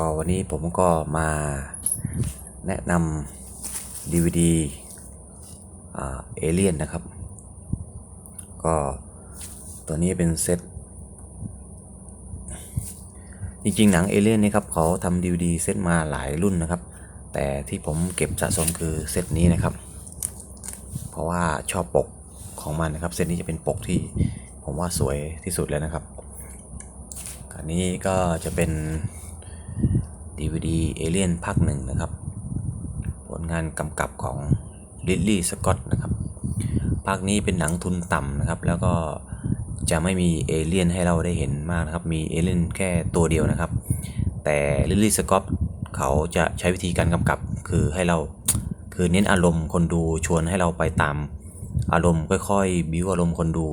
ก็วันนี้ผมก็มาแนะนำ DVD เอเลียนนะครับ ก็ตัวนี้เป็นเซตจริงๆ หนังเอเลียนนี่ครับเขาทำ DVD เซตมาหลายรุ่นนะครับ แต่ที่ผมเก็บสะสมคือเซตนี้นะครับ เพราะว่าชอบปกของมันนะครับ เซตนี้จะเป็นปกที่ผมว่าสวยที่สุดแล้วนะครับอันนี้ก็จะเป็น DVD Alien ภาคหนึ่งนะครับ ผลงานกำกับของลิลลี่สกอตนะครับ ภาคนี้เป็นหนังทุนต่ำนะครับ แล้วก็จะไม่มีเอเลี่ยนให้เราได้เห็นมากนะครับ มีเอเลี่ยนแค่ตัวเดียวนะครับ แต่ลิลลี่สกอตเขาจะใช้วิธีการกำกับคือให้เราคือเน้นอารมณ์คนดูชวนให้เราไปตามอารมณ์ค่อยๆ บิวอารมณ์คนดู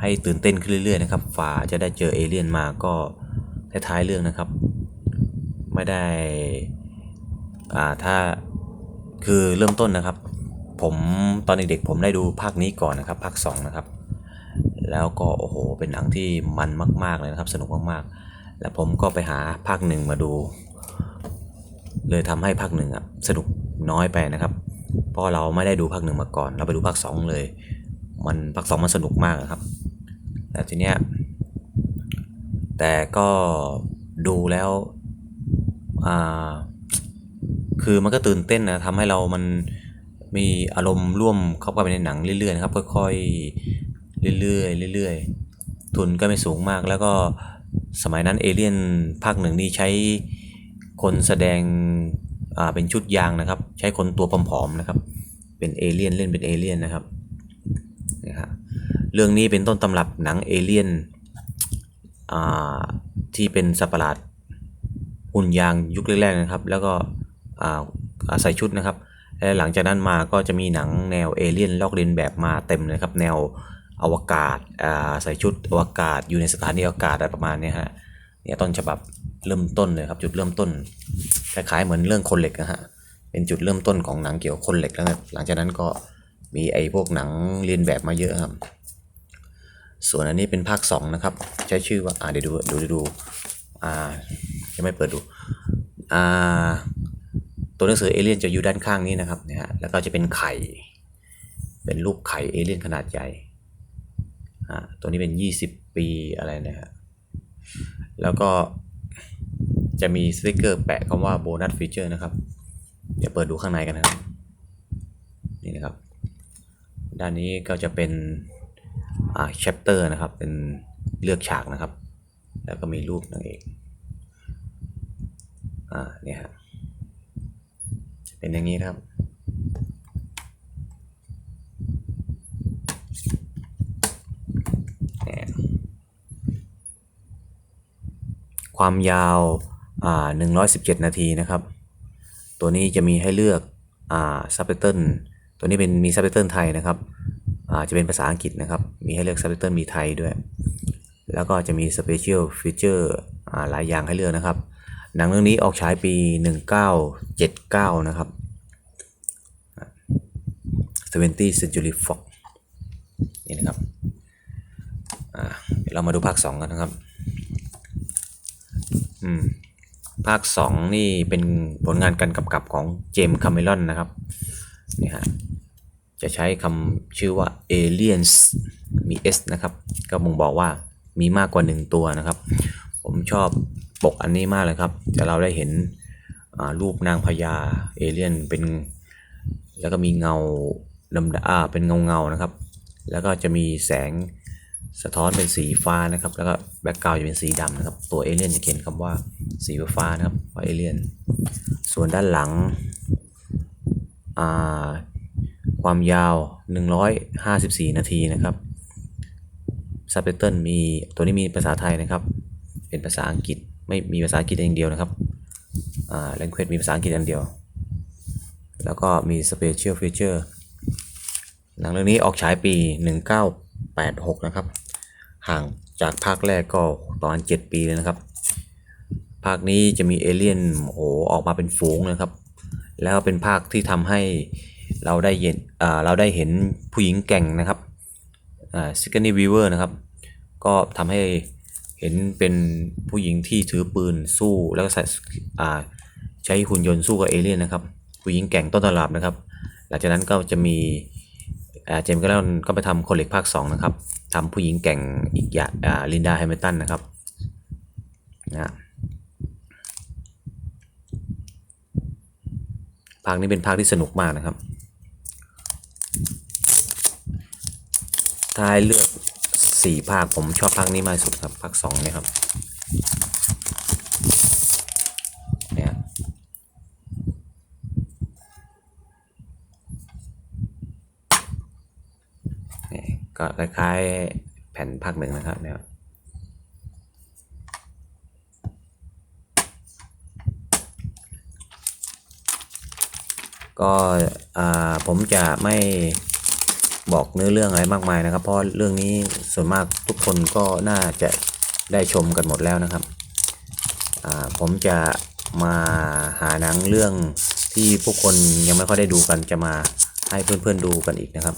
ให้ตื่นเต้นขึ้นเรื่อยๆนะครับฝ่าจะได้เจอเอเลี่ยนมาก็ท้ายๆเรื่องนะครับ ไม่ได้อ่าถ้าคือเริ่มต้นนะครับ ผมตอนเด็กๆผมได้ดูภาคนี้ก่อนนะครับภาค2นะครับแล้วก็โอ้โหเป็นหนังที่มันมาก ๆเลยนะครับ สนุกมากๆ แล้วผมก็ไปหาภาคหนึ่งมาดู เลยทำให้ภาคหนึ่งอะสนุกน้อยไปนะครับ เพราะเราไม่ได้ดูภาคหนึ่งมาก่อน เราไปดูภาคสองเลย มันภาคสองมันสนุกมากนะครับแต่ทีเนี้ยแต่ก็ดูแล้ว คือมันก็ตื่นเต้นนะทำให้เรามันมีอารมณ์ร่วมเข้าไปในหนังเรื่อยๆนะครับค่อยๆเรื่อยๆเรื่อยๆทุนก็ไม่สูงมากแล้วก็สมัยนั้นเอเลี่ยนภาคหนึ่งนี่ใช้คนแสดงอ่าเป็นชุดยางนะครับ ใช้คนตัวผอมๆนะครับ เป็นเอเลี่ยนเล่นเป็นเอเลี่ยนนะครับนะฮะเรื่องนี้เป็นต้นตำรับหนังเอเลี่ยนอ่าที่เป็นสัตว์ปหลาด หุ่นยางยุคแรกๆนะครับ แล้วก็อ่าศัยชุดนะครับ และหลังจากนั้นมาก็จะมีหนังแนวเอเลี่ยนลอกเลียนแบบมาเต็มเลยครับ แนวอวกาศอาใส่ชุดอวกาศอยู่ในสถานีอวกาศอะไรประมาณนี้ฮะเนี่ยต้นฉบับเริ่มต้นเลยครับ จุดเริ่มต้นคล้ายๆเหมือนเรื่องคนเหล็กนะฮะเป็นจุดเริ่มต้นของหนังเกี่ยวกับคนเหล็กแล้วนะหลังจากนั้นก็มีไอ้พวกหนังเลียนแบบมาเยอะครับ ส่วนอันนี้เป็นภาค 2 นะครับ ใช้ชื่อว่าอ่าเดี๋ยวดูเดูดูดู อ่าจะไม่เปิดดูอ่าตัวหนังสือเอเลี่ยนจะอยู่ด้านข้างนี้นะครับนี่ยฮะแล้วก็จะเป็นไข่ เป็นรูปไข่เอเลี่ยนขนาดใหญ่อ่าตัวนี้เป็น 20 ปีอะไรนะฮะแล้วก็จะมีสติกเกอร์แปะคำว่าโบนัสฟีเจอร์นะครับ เดี๋ยวเปิดดูข้างในกันนะครับ นี่นะครับ ด้านนี้ก็จะเป็นอ่า chapter นะครับ เป็นเลือกฉากนะครับ แล้วก็มีรูปนางเอกอ่าเนี่ยฮะเป็นอย่างนี้ครับเนี่ยความยาวอ่า117 นาทีนะครับ ตัวนี้จะมีให้เลือกอ่าซับไตเติลตัวนี้เป็นมีซับไตเติลไทยนะครับอ่าจะเป็นภาษาอังกฤษนะครับ มีให้เลือกซับไตเติลมีไทยด้วย แล้วก็จะมีสเปเชียลฟีเจอร์หลายอย่างให้เลือกนะครับ หนังเรื่องนี้ออกฉายปี 1979 นะครับ 20th Century Fox นี่นะครับเดี๋ยวเรามาดูภาค 2 กันนะครับอืมภาค 2 นี่เป็นผลงานการกำกับของเจมส์คาเมรอนนะครับนี่ฮะจะใช้คำชื่อว่า aliens มี s นะครับ ก็บ่งบอกว่า มีมากกว่า 1 ตัวนะครับ ผมชอบปกอันนี้มากเลยครับจะเราได้เห็นรูปนางพญาเอเลียนเป็น แล้วก็มีเงาดำอ่าเป็นเงาเงานะครับ แล้วก็จะมีแสงสะท้อนเป็นสีฟ้านะครับ แล้วก็แบ็กกราวด์จะเป็นสีดำนะครับ ตัวเอเลี่ยนจะเขียนคำว่าสีฟ้านะครับว่าเอเลี่ยน ส่วนด้านหลังอ่าความยาว 154 นาทีนะครับ ซับไตเติลมีตัวนี้มีภาษาไทยนะครับ เป็นภาษาอังกฤษไม่มีภาษาอังกฤษอย่างเดียวนะครับอ่า language มีภาษาอังกฤษอย่างเดียว แล้วก็มี special feature หนังเรื่องนี้ออกฉายปี 1986 นะครับ ห่างจากภาคแรกก็ประมาณ 7 ปีเลยนะครับ ภาคนี้จะมีเอเลี่ยนโอ้โหออกมาเป็นฝูงนะครับ แล้วเป็นภาคที่ทำให้เราได้เห็นเราได้เห็นผู้หญิงแก่งนะครับซิกเนวีเวอร์นะครับ ก็ทำให้เห็นเป็นผู้หญิงที่ถือปืนสู้แล้วก็ใส่ใช้หุ่นยนต์สู้กับเอเลี่ยนนะครับ ผู้หญิงแก่งต้นตำรับนะครับ หลังจากนั้นก็จะมีเจมส์ก็แล้วก็ไปทำคนเหล็กภาค 2 นะครับทำผู้หญิงแก่งอีกอย่างลินดาแฮมิลตันนะครับนะภาคนี้เป็นภาคที่สนุกมากนะครับถ้าให้เลือก สี่ภาคผมชอบภาคนี้มากสุดครับภาคสองเนี่ยครับ เนี่ยนี่ก็คล้ายๆแผ่นภาคหนึ่งนะครับเนี่ยก็อ่าผมจะไม่ บอกเนื้อเรื่องอะไรมากมายนะครับ เพราะเรื่องนี้ส่วนมากทุกคนก็น่าจะได้ชมกันหมดแล้วนะครับ ผมจะมาหาหนังเรื่องที่พวกคนยังไม่ค่อยได้ดูกันจะมาให้เพื่อนๆดูกันอีกนะครับ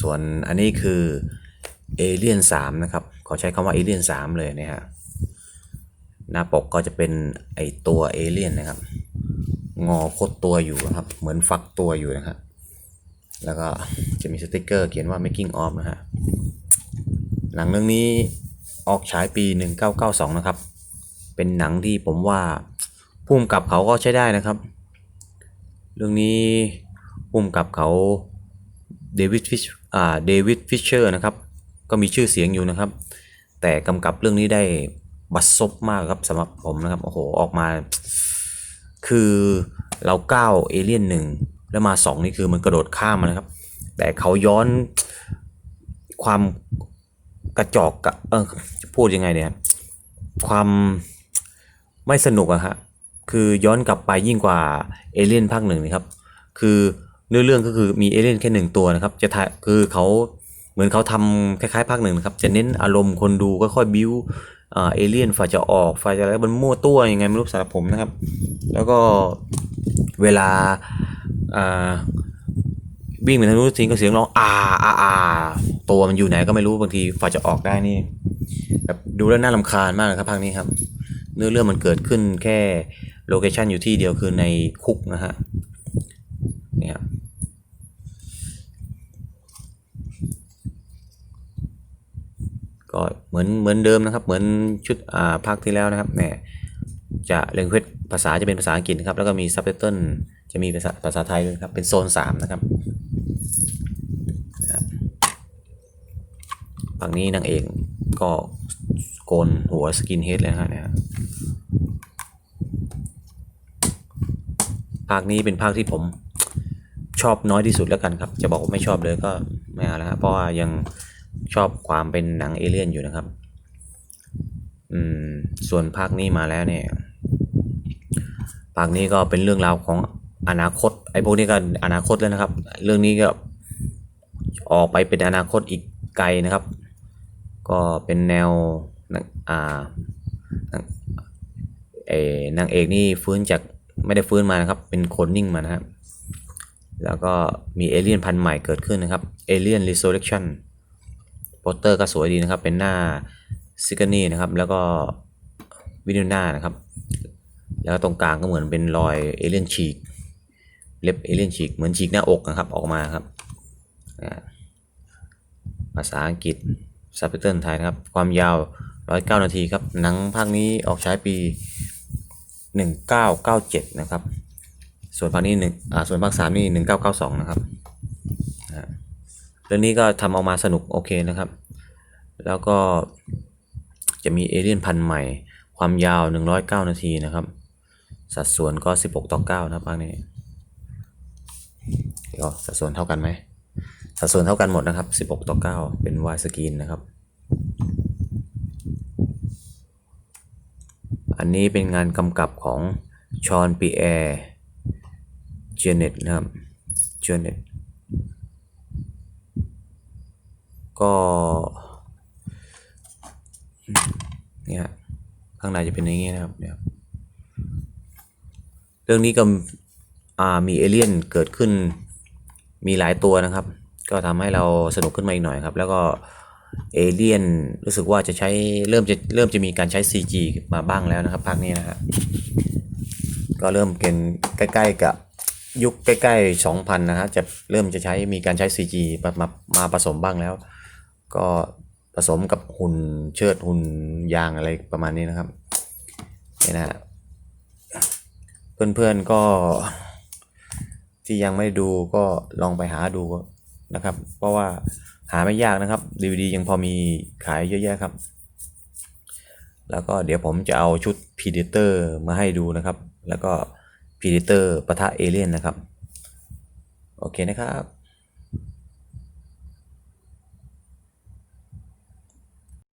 ส่วนอันนี้คือเอเลียน3นะครับ ขอใช้คำว่าเอเลียน3เลยนะฮะหน้าปกก็จะเป็นไอตัวเอเลียนนะครับ งอคดตัวอยู่นะครับ เหมือนฟักตัวอยู่นะครับแล้วก็จะมีสติกเกอร์เขียนว่า making of นะฮะหนังเรื่องนี้ออกฉายปี 1992 นะครับ เป็นหนังที่ผมว่าพุ่มกับเขาก็ใช้ได้นะครับ เรื่องนี้พุ่มกับเขาเดวิดฟิชอ่าเดวิดฟิชเชอร์นะครับ ก็มีชื่อเสียงอยู่นะครับ แต่กำกับเรื่องนี้ได้บัดซบมากครับสำหรับผมนะครับ โอ้โห ออกมา คือเราก้าวเอเลี่ยนหนึ่งแล้วมาสองนี่คือมันกระโดดข้ามมานะครับ แต่เขาย้อนความกระจอกกะเออพูดยังไงเนี่ย ความไม่สนุกอะฮะคือย้อนกลับไปยิ่งกว่าเอเลี่ยนภาคหนึ่งนะครับ คือเนื้อเรื่องก็คือมีเอเลี่ยนแค่หนึ่งตัวนะครับ จะถ่ายคือเขาเหมือนเขาทำคล้ายๆ ภาคหนึ่งนะครับ จะเน้นอารมณ์คนดูก็ค่อยบิ้ว เอเลี่ยนฝ่ายจะออกฝ่ายจะอะไรมันมั่วตัวยังไงไม่รู้สำหรับผมนะครับ แล้วก็เวลาอ่าวิ่งไปทางนู้นทีก็เสียงร้องอาอาอาตัวมันอยู่ไหนก็ไม่รู้บางทีฝ่ายจะออกได้นี่แบบดูแล้วน่ารำคาญมากครับภาคนี้ครับ เนื้อเรื่องมันเกิดขึ้นแค่โลเคชันอยู่ที่เดียวคือในคุกนะฮะเนี่ยครับ ก็เหมือนเหมือนเดิมนะครับ เหมือนชุดอ่าภาคที่แล้วนะครับเนี่ยจะเลงเพภาษาจะเป็นภาษาอังกฤษนะครับ แล้วก็มีซับไตเติลจะมีภาษาภาษาไทยด้วยครับ เป็นโซน3นะครับนะครับฝั่งนี้นางเอกก็โกนหัวสกินเฮดเลยฮะเนี่ยภาคนี้เป็นภาคที่ผมชอบน้อยที่สุดแล้วกันครับ จะบอกว่าไม่ชอบเลยก็ไม่เอาแล้วครับเพราะว่ายัง ชอบความเป็นหนังเอเลี่ยนอยู่นะครับ อืม ส่วนภาคนี้มาแล้วเนี่ย ภาคนี้ก็เป็นเรื่องราวของอนาคต ไอ้พวกนี้ก็อนาคตแล้วนะครับ เรื่องนี้ก็ออกไปเป็นอนาคตอีกไกลนะครับ ก็เป็นแนวนักอ่าเอนางเอกนี่ฟื้นจากไม่ได้ฟื้นมานะครับ เป็นคนนิ่งมานะครับ แล้วก็มีเอเลี่ยนพันธุ์ใหม่เกิดขึ้นนะครับ เอเลี่ยน Resurrection โป สเตอร์ก็สวยดีนะครับ เป็นหน้าซิกานี่นะครับ แล้วก็วินิน่านะครับ แล้วตรงกลางก็เหมือนเป็นรอยเอเลี่ยนฉีก เล็บเอเลี่ยนฉีก เหมือนฉีกหน้าอกนะครับ ออกมาครับอ่าภาษาอังกฤษซับไตเติลไทยนะครับ ความยาว 109 นาทีครับ หนังภาคนี้ออกฉายปี 1997 นะครับ ส่วนภาคนี้หนึ่งอ่าส่วนภาคสามนี่1992 นะครับ เรื่องนี้ก็ทำออกมาสนุกโอเคนะครับ แล้วก็จะมีเอเลี่ยนพันธุ์ใหม่ ความยาว 109 นาทีนะครับ สัดส่วนก็ 16 ต่อ 9 นะครับภาคนี้ เดี๋ยวสัดส่วนเท่ากันไหม สัดส่วนเท่ากันหมดนะครับ 16 ต่อ 9 เป็นวายสกรีนนะครับ อันนี้เป็นงานกำกับของชอนปีแอร์เจเน็ตนะครับเจเน็ต ก็เนี่ยข้างในจะเป็นอย่างนี้นะครับเนี่ยเรื่องนี้ก็มีเอเลี่ยนเกิดขึ้นมีหลายตัวนะครับ ก็ทำให้เราสนุกขึ้นมาอีกหน่อยครับ แล้วก็เอเลี่ยนรู้สึกว่าจะใช้เริ่มจะเริ่มจะมีการใช้ CG มาบ้างแล้วนะครับภาคนี้นะฮะก็เริ่มเป็นใกล้ๆกับยุคใกล้ๆ 2000 นะฮะจะเริ่มจะใช้มีการใช้ CG มามามาผสมบ้างแล้ว ก็ผสมกับหุ่นเชิดหุ่นยางอะไรประมาณนี้นะครับนี่นะเพื่อนๆก็ที่ยังไม่ดูก็ลองไปหาดูนะครับ เพราะว่าหาไม่ยากนะครับ DVD ยังพอมีขายเยอะแยะครับ แล้วก็เดี๋ยวผมจะเอาชุด Predator มาให้ดูนะครับ แล้วก็ Predator ปะทะเอเลี่ยนนะครับ โอเคนะครับ